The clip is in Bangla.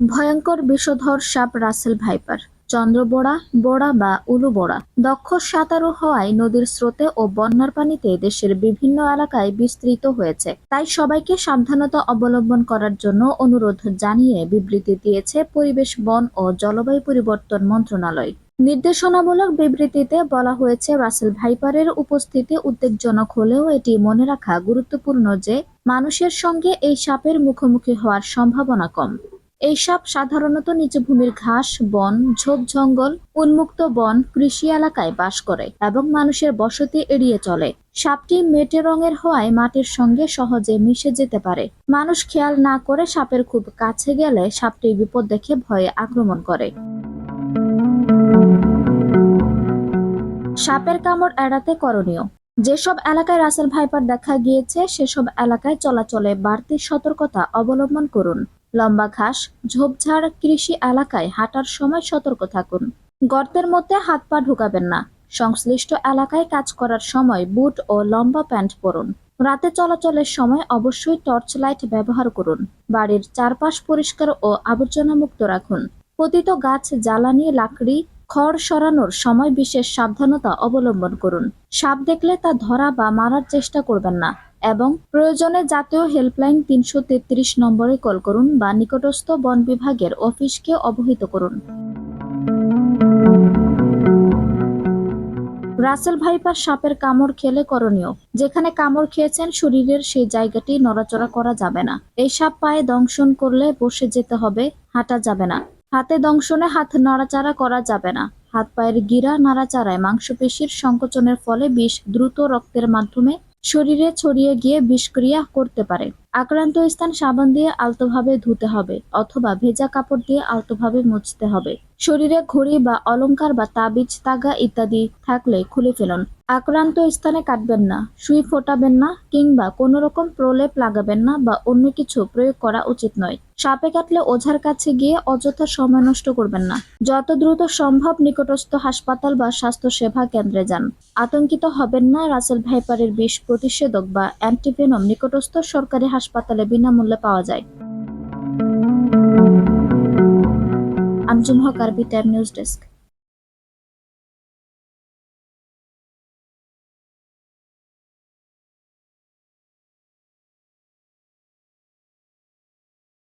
ভয়ঙ্কর বিষধর সাপ রাসেল ভাইপার, চন্দ্রবোড়া, বোড়া বা উলুবোড়া। দক্ষ সাঁতারু হওয়ায় নদীর স্রোতে ও বন্যার পানিতে দেশের বিভিন্ন এলাকায় বিস্তৃত হয়েছে। তাই সবাইকে সাবধানতা অবলম্বন করার জন্য অনুরোধ জানিয়ে বিবৃতি দিয়েছে পরিবেশ, বন ও জলবায়ু পরিবর্তন মন্ত্রণালয়। নির্দেশনামূলক বিবৃতিতে বলা হয়েছে, রাসেল ভাইপারের উপস্থিতি উদ্বেগজনক হলেও এটি মনে রাখা গুরুত্বপূর্ণ যে, মানুষের সঙ্গে এই সাপের মুখোমুখি হওয়ার সম্ভাবনা কম। এই সাপ সাধারণত নিচুভূমির ঘাস, বন, ঝোপ জঙ্গল, উন্মুক্ত বন, কৃষি এলাকায় বাস করে এবং মানুষের বসতি এড়িয়ে চলে। সাপটি মেটে রঙের হওয়ায় মাটির সঙ্গে সহজে মিশে যেতে পারে। মানুষ খেয়াল না করে সাপের খুব কাছে গেলে সাপটি বিপদ দেখে ভয়ে আক্রমণ করে। সাপের কামড় এড়াতে করণীয়। যেসব এলাকায় রাসেল ভাইপার দেখা গিয়েছে, সেসব এলাকায় চলাচলে বাড়তি সতর্কতা অবলম্বন করুন। লম্বা ঘাস, ঝোপঝাড় কৃষি এলাকায় হাঁটার সময় সতর্ক থাকুন। গর্তের মধ্যে হাত পা ঢুকাবেন না। সংশ্লিষ্ট এলাকায় কাজ করার সময় বুট ও লম্বা প্যান্ট পরুন। রাতে চলাচলের সময় অবশ্যই টর্চ লাইট ব্যবহার করুন। বাড়ির চারপাশ পরিষ্কার ও আবর্জনা মুক্ত রাখুন। পতিত গাছ, জ্বালানি, লাকড়ি, খড় সরানোর সময় বিশেষ সাবধানতা অবলম্বন করুন। সাপ দেখলে তা ধরা বা মারার চেষ্টা করবেন না। এবং প্রয়োজনে জাতীয় হেল্পলাইন তিনশো তেত্রিশ নম্বরে কল করুন বা নিকটস্থ বন বিভাগের অফিসকে অবহিত করুন। রাসেল ভাইপার সাপের কামড় খেলে করণীয়। যেখানে কামড় খেয়েছেন, শরীরের সেই জায়গাটি নড়াচড়া করা যাবে না। এই সাপ পায়ে দংশন করলে বসে যেতে হবে, হাঁটা যাবে না। হাতে দংশনে হাত নাড়াচাড়া করা যাবে না। হাত পায়ের গিরা নাড়াচাড়ায় মাংসপেশির সংকোচনের ফলে বিষ দ্রুত রক্তের মাধ্যমে শরীরে ছড়িয়ে গিয়ে বিষক্রিয়া করতে পারে। আক্রান্ত স্থান সাবান দিয়ে আলতোভাবে ধুতে হবে অথবা ভেজা কাপড় দিয়ে আলতোভাবে মুছতে হবে। শরীরে ঘড়ি বা অলংকার বা তাবিজ, তাগা ইত্যাদি থাকলে খুলে ফেলুন। আক্রান্ত স্থানে কাটবেন না, সুই ফোটাবেন না কিংবা কোনো রকম প্রলেপ লাগাবেন না বা অন্য কিছু প্রয়োগ করা উচিত নয়। সাপে কাটলে ওঝার কাছে গিয়ে অযথা সময় নষ্ট করবেন না। যত দ্রুত সম্ভব নিকটস্থ হাসপাতাল বা স্বাস্থ্য সেবা কেন্দ্রে যান। আতঙ্কিত হবেন না রাসেল ভাইপারের বিষ প্রতিষেধক বা অ্যান্টিভেনম নিকটস্থ সরকারি হাসপাতালে বিনামূল্যে পাওয়া যায়। আঞ্জুম হক আরবি টাইম নিউজ ডেস্ক।